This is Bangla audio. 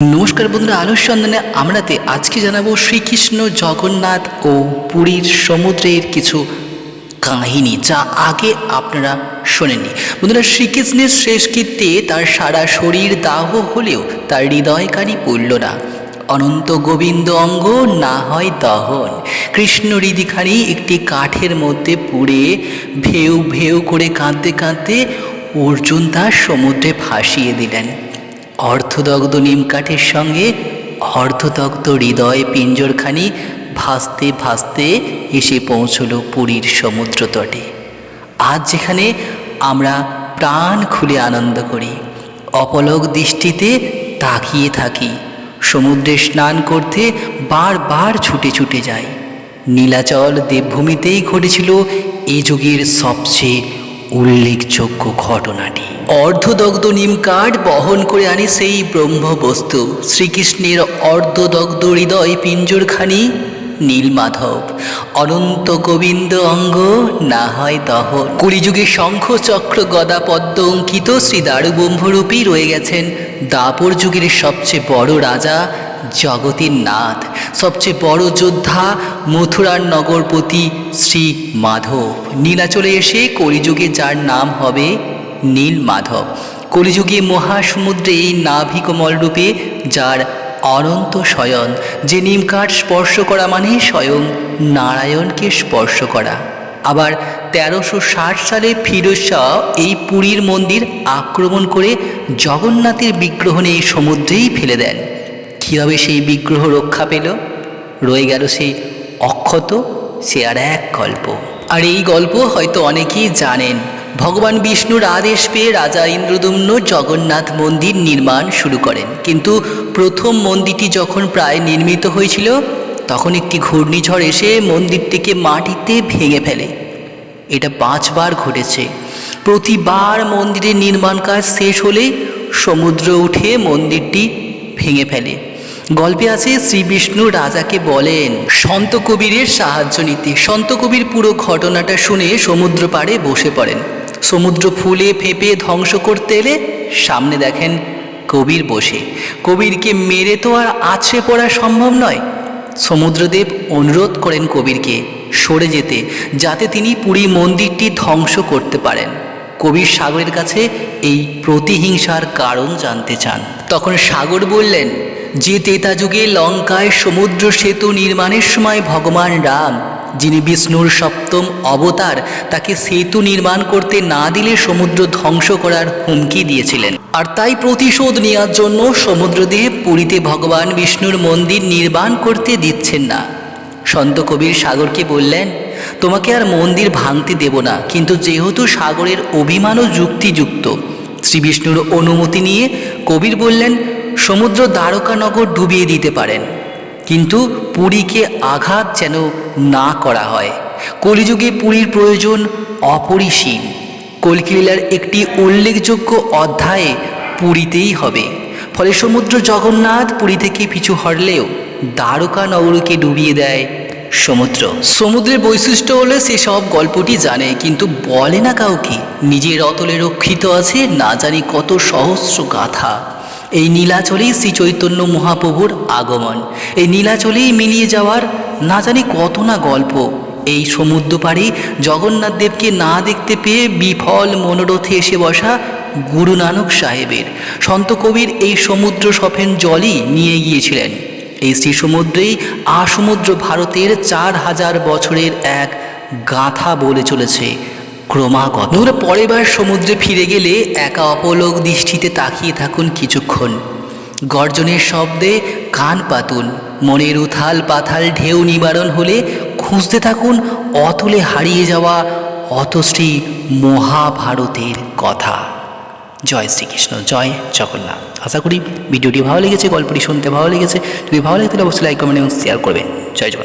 নমস্কার বন্ধুরা, আলোর সন্ধানে আমরাতে আজকে জানাব শ্রীকৃষ্ণ জগন্নাথ ও পুরীর সমুদ্রের কিছু কাহিনী যা আগে আপনারা শোনেননি। বন্ধুরা, শ্রীকৃষ্ণের শেষ কীর্তে তার সারা শরীর দাহ হলেও তার হৃদয়কারী পড়ল না। অনন্ত গোবিন্দ অঙ্গ না হয় দহন। কৃষ্ণ হৃদিখানি একটি কাঠের মধ্যে পুড়ে ভেউ ভেউ করে কাঁদতে কাঁদতে অর্জুন তার সমুদ্রে ভাসিয়ে দিলেন। অর্ধদগ্ধ নিমকাঠের সঙ্গে অর্ধদগ্ধ হৃদয় পিঞ্জরখানি ভাসতে ভাসতে এসে পৌঁছলো পুরীর সমুদ্র তটে। আজ যেখানে আমরা প্রাণ খুলে আনন্দ করি, অপলক দৃষ্টিতে তাকিয়ে থাকি, সমুদ্রে স্নান করতে বারবার ছুটে ছুটে যাই। নীলাচল দেবভূমিতেই ঘটেছিল এ যুগের সবচেয়ে উল্লেখযোগ্য ঘটনাটি। অর্ধদগ্ধ নিমকাঠ বহন করে আনে সেই ব্রহ্মবস্তু। শ্রীকৃষ্ণের অর্ধদগ্ধ হৃদয় পিঞ্জরখানি নীলমাধব। অনন্ত গোবিন্দ অঙ্গ না হয় দহন। কলিযুগে শঙ্খ চক্র গদা পদ্ম অঙ্কিত শ্রী দারুব্রহ্মরূপী রয়ে গেছেন। দাপর যুগের সবচেয়ে বড় রাজা জগতের নাথ। সবচেয়ে বড় যোদ্ধা মথুরার নগরপতি শ্রী মাধব। নীলাচলে এসে কলিযুগে যার নাম হবে নীল মাধব। কলিযুগে মহাসমুদ্রে এই নাভিকমল রূপে যার অনন্ত শয়ন, যে নিমকাঠ স্পর্শ করা মানে স্বয়ং নারায়ণকে স্পর্শ করা। আবার তেরোশো ষাট সালে ফিরোজ শাহ এই পুরীর মন্দির আক্রমণ করে জগন্নাথের বিগ্রহ নিয়ে সমুদ্রেই ফেলে দেন। কীভাবে সেই বিগ্রহ রক্ষা পেল? রয়ে গেল সেই অক্ষত সে আর এক গল্প। আর এই গল্প হয়তো অনেকেই জানেন। ভগবান বিষ্ণুর আদেশ পেয়ে রাজা ইন্দ্রদুম্ন জগন্নাথ মন্দির নির্মাণ শুরু করেন। কিন্তু প্রথম মন্দিরটি যখন প্রায় নির্মিত হয়েছিল, তখন একটি ঘূর্ণিঝড় এসে মন্দিরটিকে মাটিতে ভেঙে ফেলে। এটা পাঁচবার ঘটেছে। প্রতিবার মন্দিরের নির্মাণ কাজ শেষ হলে সমুদ্র উঠে মন্দিরটি ভেঙে ফেলে। গল্পে আছে শ্রী বিষ্ণু রাজাকে বলেন, সন্ত কবিরের সাহায্য নিতে। সন্ত কবির পুরো ঘটনাটা শুনে সমুদ্র পাড়ে বসে পড়েন। সমুদ্র ফুলে ফেঁপে ধ্বংস করতে এলে সামনে দেখেন কবির বসে। কবিরকে মেরে তো আর আছড়ে পড়া সম্ভব নয়। সমুদ্রদেব অনুরোধ করেন কবিরকে সরে যেতে, যাতে তিনি পুরী মন্দিরটি ধ্বংস করতে পারেন। কবির সাগরের কাছে এই প্রতিহিংসার কারণ জানতে চান। তখন সাগর বললেন যে তেতা যুগে লঙ্কায় সমুদ্র সেতু নির্মাণের সময় ভগবান রাম, যিনি বিষ্ণুর সপ্তম অবতার, তাকে সেতু নির্মাণ করতে না দিলে সমুদ্র ধ্বংস করার হুমকি দিয়েছিলেন। আর তাই প্রতিশোধ নেওয়ার জন্য সমুদ্রদেব পুরীতে ভগবান বিষ্ণুর মন্দির নির্মাণ করতে দিচ্ছেন না। সন্ত কবির সাগরকে বললেন, তোমাকে আর মন্দির ভাঙতে দেব না, কিন্তু যেহেতু সাগরের অভিমানও যুক্তিযুক্ত শ্রী বিষ্ণুর অনুমতি নিয়ে কবির বললেন সমুদ্র দ্বারকানগর ডুবিয়ে দিতে পারেন। কিন্তু পুরীকে আঘাত যেন না করা হয়। কলিযুগে পুরীর প্রয়োজন অপরিসীম। কলকিলার একটি উল্লেখযোগ্য অধ্যায়ে পুরীতেই হবে। ফলে সমুদ্র জগন্নাথ পুরী থেকে পিছু হরলেও দ্বারকা নগরকে ডুবিয়ে দেয় সমুদ্র। সমুদ্রের বৈশিষ্ট্য হলে সে সব গল্পটি জানে, কিন্তু বলে না কাউকে। নিজের অতলে রক্ষিত আছে না জানি কত সহস্র গাথা। এই নীলাচলেই শ্রী চৈতন্য মহাপ্রভুর আগমন। এই নীলাচলেই মিলিয়ে যাওয়ার না জানি কত না গল্প। এই সমুদ্র পাড়ে জগন্নাথ দেবকে না দেখতে পেয়ে বিফল মনোরথে এসে বসা গুরু নানক সাহেবের। সন্ত কবির এই সমুদ্র সফেন জলই নিয়ে গিয়েছিলেন। এই শ্রী সমুদ্রেই আসমুদ্র ভারতের চার হাজার বছরের এক গাথা বলে চলেছে। ক্রমাগত। ধরে পরের বার সমুদ্রে ফিরে গেলে একা অপলোক দৃষ্টিতে তাকিয়ে থাকুন কিছুক্ষণ। গর্জনের শব্দে কান পাতুন। মনের উথাল পাথাল ঢেউ নিবারণ হলে খুঁজতে থাকুন অতলে হারিয়ে যাওয়া অতশ্রী মহাভারতের কথা। জয় শ্রীকৃষ্ণ, জয় জগন্নাথ। আশা করি ভিডিওটি ভালো লেগেছে, গল্পটি শুনতে ভালো লেগেছে। যদি ভালো লাগে তাহলে অবশ্যই লাইক কমেন্ট এবং শেয়ার করবেন। জয় জগন্নাথ।